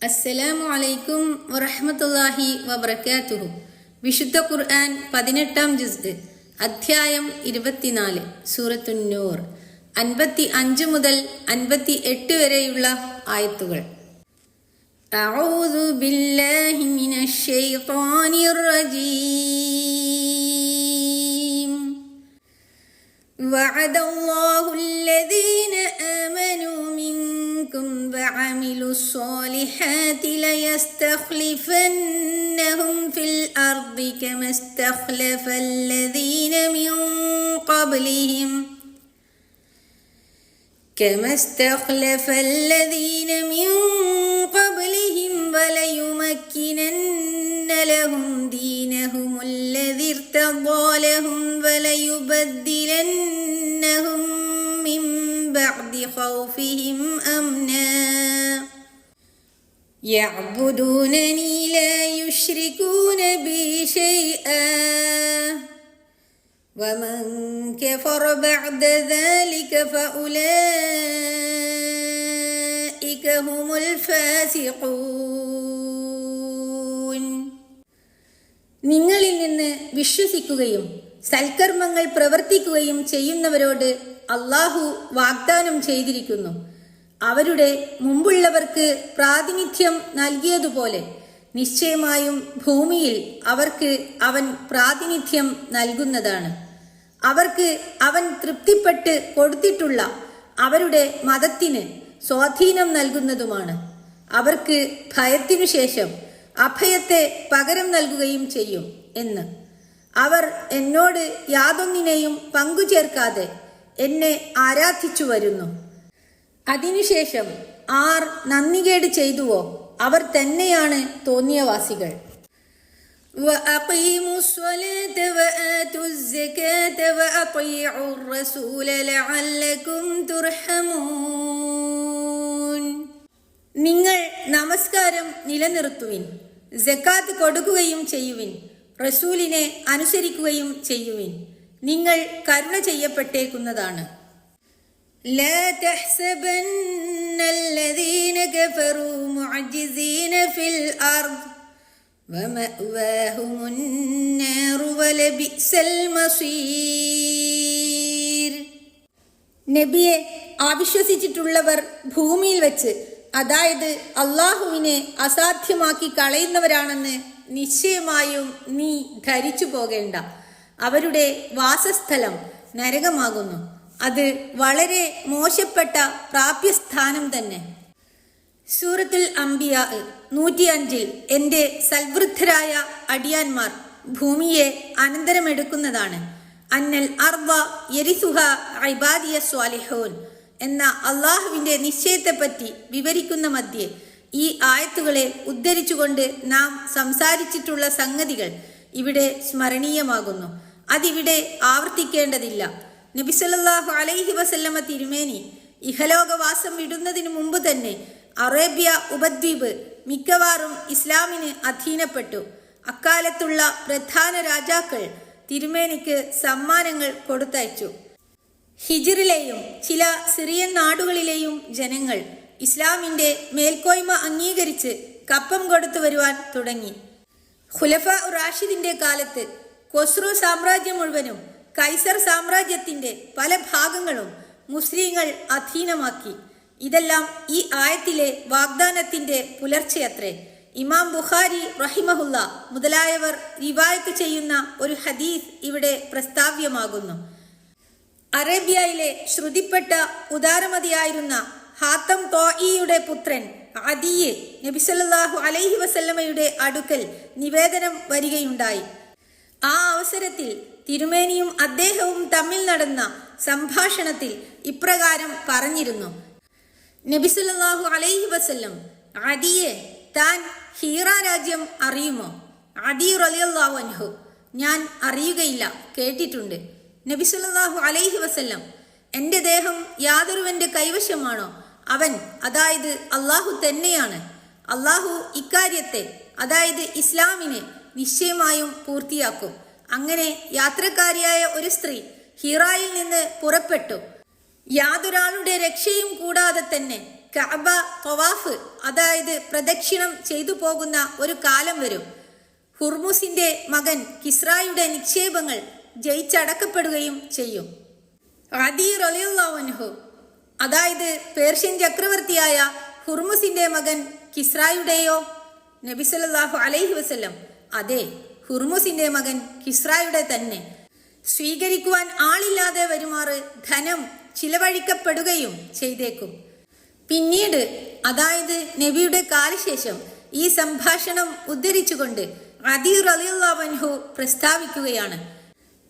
അസ്സലാമു അലൈക്കും വറഹ്മത്തുള്ളാഹി വബർക്കാത്തുഹു വിശുദ്ധ ഖുർആൻ പതിനെട്ടാം ജുസ് അധ്യായം ഇരുപത്തിനാല് സൂറത്തുന്നൂർ അൻപത്തി അഞ്ച് മുതൽ അൻപത്തി എട്ട് വരെയുള്ള ആയത്തുകൾ أعوذ بالله من الشيطان الرجيم وعد الله الذين وعملوا الصالحات ليستخلفنهم في الأرض كما استخلف الذين من قبلهم. كما استخلف الذين من قبلهم وليمكنن لهم دينهم الذي ارتضى لهم وليبدلنهم من بعد خوفهم أمنا. يعبدونني لا يشركون بي شيئا ومن كفر بعد ذلك فأولئك هم الفاسقون നിങ്ങളിൽ നിന്ന് വിശ്വസിക്കുകയും സൽക്കർമ്മങ്ങൾ പ്രവർത്തിക്കുകയും ചെയ്യുന്നവരോട് അള്ളാഹു വാഗ്ദാനം ചെയ്തിരിക്കുന്നു അവരുടെ മുമ്പുള്ളവർക്ക് പ്രാതിനിധ്യം നൽകിയതുപോലെ നിശ്ചയമായും ഭൂമിയിൽ അവർക്ക് അവൻ പ്രാതിനിധ്യം നൽകുന്നതാണ്. അവർക്ക് അവൻ തൃപ്തിപ്പെട്ട് കൊടുത്തിട്ടുള്ള അവരുടെ മതത്തിന് സ്വാധീനം നൽകുന്നതുമാണ്. അവർക്ക് ഭയത്തിനു ശേഷം അഭയത്തെ പകരം നൽകുകയും ചെയ്യും എന്ന്. അവർ എന്നോട് യാതൊന്നിനെയും പങ്കുചേർക്കാതെ എന്നെ ആരാധിച്ചു വരുന്നു. അതിനുശേഷം ആർ നന്ദികേട് ചെയ്തുവോ അവർ തന്നെയാണ് തോന്നിയവാസികൾ وأقيموا الصلاة وآتوا الزكاة وأطيعوا الرسول لعلكم ترحمون നിങ്ങൾ നമസ്കാരം നിലനിർത്തുവിൻ ജക്കാത്ത് കൊടുക്കുകയും ചെയ്യുവിൻ റസൂലിനെ അനുസരിക്കുകയും ചെയ്യുവിൻ നിങ്ങൾ കരുണ ചെയ്യപ്പെട്ടേക്കുന്നതാണ് لا تحسبن الذين كفروا معجزين في الأرض ومأواهم النار ولبئس المصير നബിയെ അവിശ്വസിച്ചിട്ടുള്ളവർ ഭൂമിയിൽ വെച്ച് അതായത് അള്ളാഹുവിനെ അസാധ്യമാക്കി കളയുന്നവരാണെന്ന് നിശ്ചയമായും നീ ധരിച്ചു പോകേണ്ട അവരുടെ വാസസ്ഥലം നരകമാകുന്നു അത് വളരെ മോശപ്പെട്ട പ്രാപ്യസ്ഥാനം തന്നെ. സൂറത്തുൽ അംബിയ നൂറ്റിയഞ്ചിൽ എന്റെ സൽവൃദ്ധരായ അടിയാന്മാർ ഭൂമിയെ അനന്തരമെടുക്കുന്നതാണ്. അന്നൽ അർവ യരിസുഹ ഐബാദിയ സ്വാലിഹോൻ എന്ന അള്ളാഹുവിന്റെ നിശ്ചയത്തെപ്പറ്റി വിവരിക്കുന്ന മധ്യേ ഈ ആയത്തുകളെ ഉദ്ധരിച്ചുകൊണ്ട് നാം സംസാരിച്ചിട്ടുള്ള സംഗതികൾ ഇവിടെ സ്മരണീയമാകുന്നു. അതിവിടെ ആവർത്തിക്കേണ്ടതില്ല. നബിസല്ലാഹു അലൈഹി വസല്ലമ തിരുമേനി ഇഹലോകവാസം വിടുന്നതിനു മുമ്പ് തന്നെ അറേബ്യ ഉപദ്വീപ് മിക്കവാറും ഇസ്ലാമിന് അധീനപ്പെട്ടു. അക്കാലത്തുള്ള പ്രധാന രാജാക്കൾ തിരുമേനിക്ക് സമ്മാനങ്ങൾ കൊടുത്തയച്ചു. ഹിജിറിലെയും ചില സിറിയൻ നാടുകളിലെയും ജനങ്ങൾ ഇസ്ലാമിന്റെ മേൽക്കോയ്മ അംഗീകരിച്ച് കപ്പം കൊടുത്തു വരുവാൻ തുടങ്ങി. ഖുലഫ റാഷിദിന്റെ കാലത്ത് കൊസ്രു സാമ്രാജ്യം മുഴുവനും കൈസർ സാമ്രാജ്യത്തിന്റെ പല ഭാഗങ്ങളും മുസ്ലിങ്ങൾ അധീനമാക്കി. ഇതെല്ലാം ഈ ആയത്തിലെ വാഗ്ദാനത്തിന്റെ പുലർച്ചയത്രേ. ഇമാം ബുഖാരി റഹിമഹുല്ല മുതലായവർ റിവായത്ത് ചെയ്യുന്ന ഒരു ഹദീസ് ഇവിടെ പ്രസ്താവ്യമാകുന്നു. അറേബ്യയിലെ ശ്രുതിപ്പെട്ട ഉദാരമതിയായിരുന്ന ഹാത്തം തോയിയുടെ പുത്രൻ അദിയെ നബിസല്ലാഹു അലൈഹി വസല്ലമയുടെ അടുക്കൽ നിവേദനം വരികയുണ്ടായി. ആ അവസരത്തിൽ തിരുമേനിയും അദ്ദേഹവും തമ്മിൽ നടന്ന സംഭാഷണത്തിൽ ഇപ്രകാരം പറഞ്ഞിരുന്നു. നബിസുല്ലാഹു അലൈഹി വസല്ലം അദിയെ താൻ ഹീറ രാജ്യം അറിയുമോ? അദി അൻഹു ഞാൻ അറിയുകയില്ല കേട്ടിട്ടുണ്ട്. നബിസുല്ലാഹു അലൈഹി വസല്ലം എന്റെ ദേഹം യാതൊരുവന്റെ കൈവശമാണോ? അവൻ അതായത് അള്ളാഹു തന്നെയാണ്. അള്ളാഹു ഇക്കാര്യത്തെ അതായത് ഇസ്ലാമിനെ നിശ്ചയമായും പൂർത്തിയാക്കും. അങ്ങനെ യാത്രക്കാരിയായ ഒരു സ്ത്രീ ഹിറായിൽ നിന്ന് പുറപ്പെട്ടു. യാതൊരാളുടെ രക്ഷയും കൂടാതെ തന്നെ കഅബ തവാഫ് അതായത് പ്രദക്ഷിണം ചെയ്തു പോകുന്ന ഒരു കാലം വരും. ഹുർമുസിന്റെ മകൻ കിസ്രായുടെ നിക്ഷേപങ്ങൾ ജയിച്ചടക്കപ്പെടുകയും ചെയ്യും. അദി റലിയുള്ളവൻഹു അതായത് പേർഷ്യൻ ചക്രവർത്തിയായ ഹുർമുസിന്റെ മകൻ കിസ്രായുടെയോ? നബി സല്ലല്ലാഹു അലൈഹി വസല്ലം അതെ ഹുർമുസിന്റെ മകൻ കിസ്രായുടെ തന്നെ. സ്വീകരിക്കുവാൻ ആളില്ലാതെ വരുമാറ് ധനം ചിലവഴിക്കപ്പെടുകയും ചെയ്തേക്കും. പിന്നീട് അതായത് നബിയുടെ കാലശേഷം ഈ സംഭാഷണം ഉദ്ധരിച്ചുകൊണ്ട് അദീർ അലിയുള്ളവൻഹു പ്രസ്താവിക്കുകയാണ്.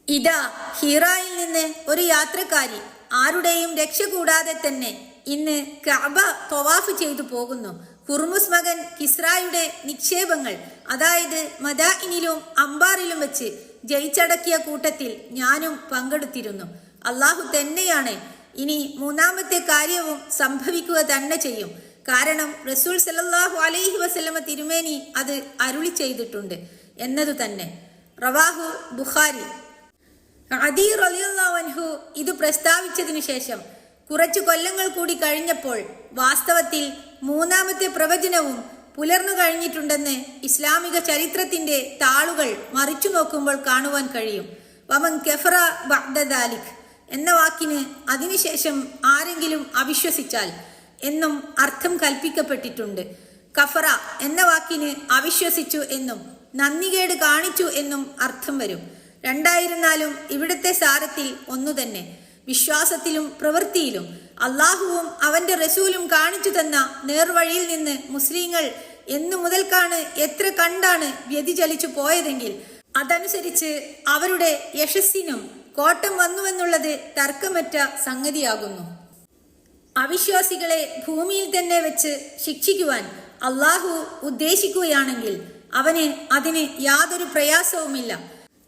ഇതാ ഹീറായിൽ നിന്ന് ഒരു യാത്രക്കാരി ആരുടെയും രക്ഷ കൂടാതെ തന്നെ ഇന്ന് കഅബ തൊവാഫ് ചെയ്തു പോകുന്നു. ഹുർമുസ് മകൻ കിസ്രായുടെ നിക്ഷേപങ്ങൾ അതായത് മദാഇനിലും അംബാറിലും വെച്ച് ജയിച്ചടക്കിയ കൂട്ടത്തിൽ ഞാനും പങ്കെടുത്തിരുന്നു. അള്ളാഹു തന്നെയാണ് ഇനി മൂന്നാമത്തെ കാര്യവും സംഭവിക്കുക തന്നെ ചെയ്യും. കാരണം റസൂൽ സലല്ലാഹു അലൈഹി വസല്ലമ തിരുമേനി അത് അരുളി ചെയ്തിട്ടുണ്ട്. എന്നതു തന്നെ. റവാഹു ബുഖാരി. അദീർ റളിയല്ലാഹു ഇത് പ്രസ്താവിച്ചതിനു ശേഷം കുറച്ചു കൊല്ലങ്ങൾ കൂടി കഴിഞ്ഞപ്പോൾ വാസ്തവത്തിൽ മൂന്നാമത്തെ പ്രവചനവും പുലർന്നു കഴിഞ്ഞിട്ടുണ്ടെന്ന് ഇസ്ലാമിക ചരിത്രത്തിന്റെ താളുകൾ മറിച്ചു നോക്കുമ്പോൾ കാണുവാൻ കഴിയും. വമൻ കെഫറ ബഅ്ദദാലിക് എന്ന വാക്കിന് അതിനുശേഷം ആരെങ്കിലും അവിശ്വസിച്ചാൽ എന്നും അർത്ഥം കൽപ്പിക്കപ്പെട്ടിട്ടുണ്ട്. കഫറ എന്ന വാക്കിന് അവിശ്വസിച്ചു എന്നും നന്ദികേട് കാണിച്ചു എന്നും അർത്ഥം വരും. രണ്ടായിരുന്നാലും ഇവിടുത്തെ സാരത്തിൽ ഒന്നു തന്നെ വിശ്വാസത്തിലും പ്രവൃത്തിയിലും അള്ളാഹുവും അവന്റെ റസൂലും കാണിച്ചു തന്ന നേർവഴിയിൽ നിന്ന് മുസ്ലിങ്ങൾ എന്നു മുതൽക്കാണ് എത്ര കണ്ടാണ് വ്യതിചലിച്ചു പോയതെങ്കിൽ അതനുസരിച്ച് അവരുടെ യശസ്സിനും കോട്ടം വന്നുവെന്നുള്ളത് തർക്കമറ്റ സംഗതിയാകുന്നു. അവിശ്വാസികളെ ഭൂമിയിൽ തന്നെ വെച്ച് ശിക്ഷിക്കുവാൻ അള്ളാഹു ഉദ്ദേശിക്കുകയാണെങ്കിൽ അവന് അതിന് യാതൊരു പ്രയാസവുമില്ല.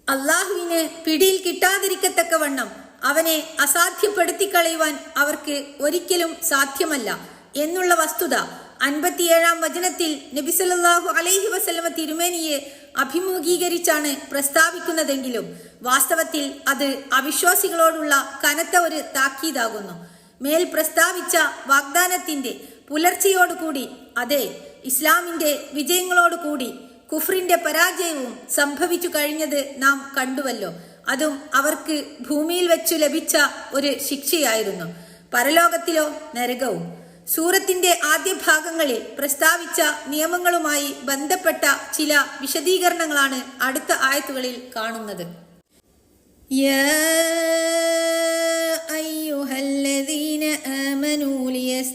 അള്ളാഹുവിന് പിടിയിൽ കിട്ടാതിരിക്കത്തക്കവണ്ണം അവനെ അസാധ്യപ്പെടുത്തി കളയുവാൻ അവർക്ക് ഒരിക്കലും സാധ്യമല്ല എന്നുള്ള വസ്തുത അൻപത്തിയേഴാം വചനത്തിൽ നബിസല്ലാഹു അലൈഹി വസല്ലമ തിരുമേനിയെ അഭിമുഖീകരിച്ചാണ് പ്രസ്താവിക്കുന്നതെങ്കിലും വാസ്തവത്തിൽ അത് അവിശ്വാസികളോടുള്ള കനത്ത ഒരു താക്കീതാകുന്നു. മേൽ പ്രസ്താവിച്ച വാഗ്ദാനത്തിന്റെ പുലർച്ചയോടുകൂടി അതെ ഇസ്ലാമിന്റെ വിജയങ്ങളോടുകൂടി കുഫ്രിന്റെ പരാജയവും സംഭവിച്ചു കഴിഞ്ഞത് നാം കണ്ടുവല്ലോ. അതും അവർക്ക് ഭൂമിയിൽ വെച്ചു ലഭിച്ച ഒരു ശിക്ഷയായിരുന്നു. പരലോകത്തിലോ നരകവും. സൂറത്തിന്റെ ആദ്യ ഭാഗങ്ങളിൽ പ്രസ്താവിച്ച നിയമങ്ങളുമായി ബന്ധപ്പെട്ട ചില വിശദീകരണങ്ങളാണ് അടുത്ത ആയത്തുകളിൽ കാണുന്നത്. يا آمنوا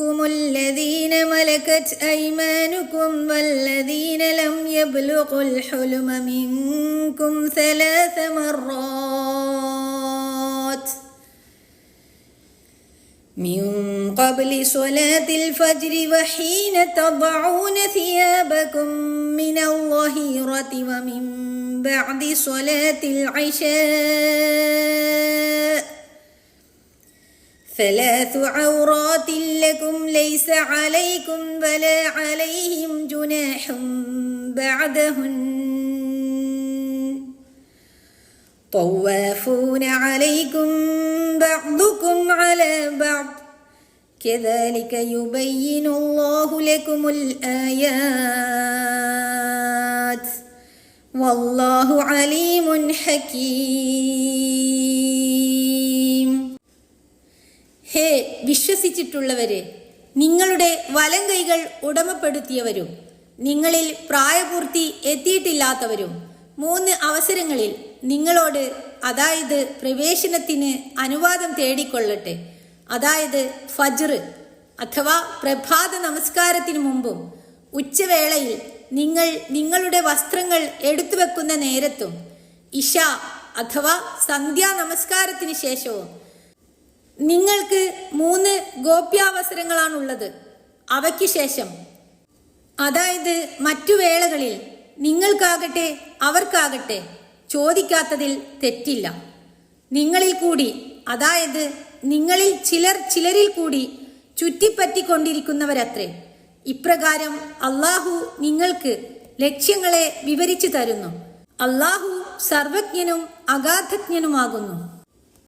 ليستأذنكم الذين ملكت أيمانكم والذين لم يبلغوا الحلم منكم ثلاث مرات من قبل صلاة الفجر وحين تضعون ثيابكم من الظهيرة ومن بعد صلاة العشاء ثلاث عورات لكم ليس عليكم ولا عليهم جناح بعدهن. طوافون عليكم بعضكم على بعض. كذلك يبين الله لكم الآيات. والله عليم حكيم. ഹേ വിശ്വസിച്ചിട്ടുള്ളവരെ നിങ്ങളുടെ വലം കൈകൾ ഉടമപ്പെടുത്തിയവരും നിങ്ങളിൽ പ്രായപൂർത്തി എത്തിയിട്ടില്ലാത്തവരും മൂന്ന് അവസരങ്ങളിൽ നിങ്ങളോട് അതായത് പ്രവേശനത്തിന് അനുവാദം തേടിക്കൊള്ളട്ടെ. അതായത് ഫജർ അഥവാ പ്രഭാത നമസ്കാരത്തിന് മുമ്പും ഉച്ചവേളയിൽ നിങ്ങൾ നിങ്ങളുടെ വസ്ത്രങ്ങൾ എടുത്തു വെക്കുന്ന നേരത്തും ഇഷ അഥവാ സന്ധ്യാ നമസ്കാരത്തിന് ശേഷവും നിങ്ങൾക്ക് മൂന്ന് ഗോപ്യാവസരങ്ങളാണുള്ളത്. അവയ്ക്ക് ശേഷം. അതായത് മറ്റു വേളകളിൽ നിങ്ങൾക്കാകട്ടെ അവർക്കാകട്ടെ ചോദിക്കാത്തതിൽ തെറ്റില്ല. നിങ്ങളിൽ കൂടി അതായത് നിങ്ങളിൽ ചിലർ ചിലരിൽ കൂടി ചുറ്റിപ്പറ്റിക്കൊണ്ടിരിക്കുന്നവരത്രേ ഇപ്രകാരം അള്ളാഹു നിങ്ങൾക്ക് ലക്ഷ്യങ്ങളെ വിവരിച്ചു തരുന്നു. അള്ളാഹു സർവജ്ഞനും അഗാധജ്ഞനുമാകുന്നു.